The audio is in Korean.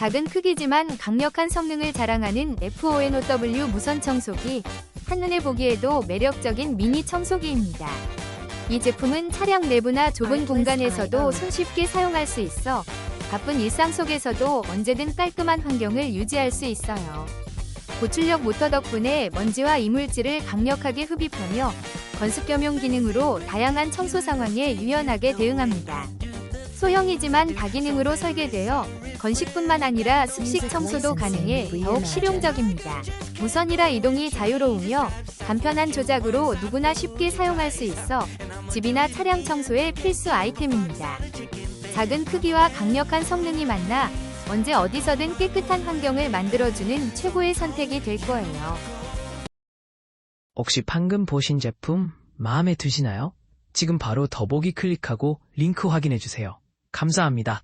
작은 크기지만 강력한 성능을 자랑하는 FONOW 무선 청소기, 한눈에 보기에도 매력적인 미니 청소기입니다. 이 제품은 차량 내부나 좁은 공간에서도 손쉽게 사용할 수 있어 바쁜 일상 속에서도 언제든 깔끔한 환경을 유지할 수 있어요. 고출력 모터 덕분에 먼지와 이물질을 강력하게 흡입하며 건습 겸용 기능으로 다양한 청소 상황에 유연하게 대응합니다. 소형이지만 다기능으로 설계되어 건식뿐만 아니라 습식 청소도 가능해 더욱 실용적입니다. 무선이라 이동이 자유로우며 간편한 조작으로 누구나 쉽게 사용할 수 있어 집이나 차량 청소의 필수 아이템입니다. 작은 크기와 강력한 성능이 만나 언제 어디서든 깨끗한 환경을 만들어주는 최고의 선택이 될 거예요. 혹시 방금 보신 제품 마음에 드시나요? 지금 바로 더보기 클릭하고 링크 확인해 주세요. 감사합니다.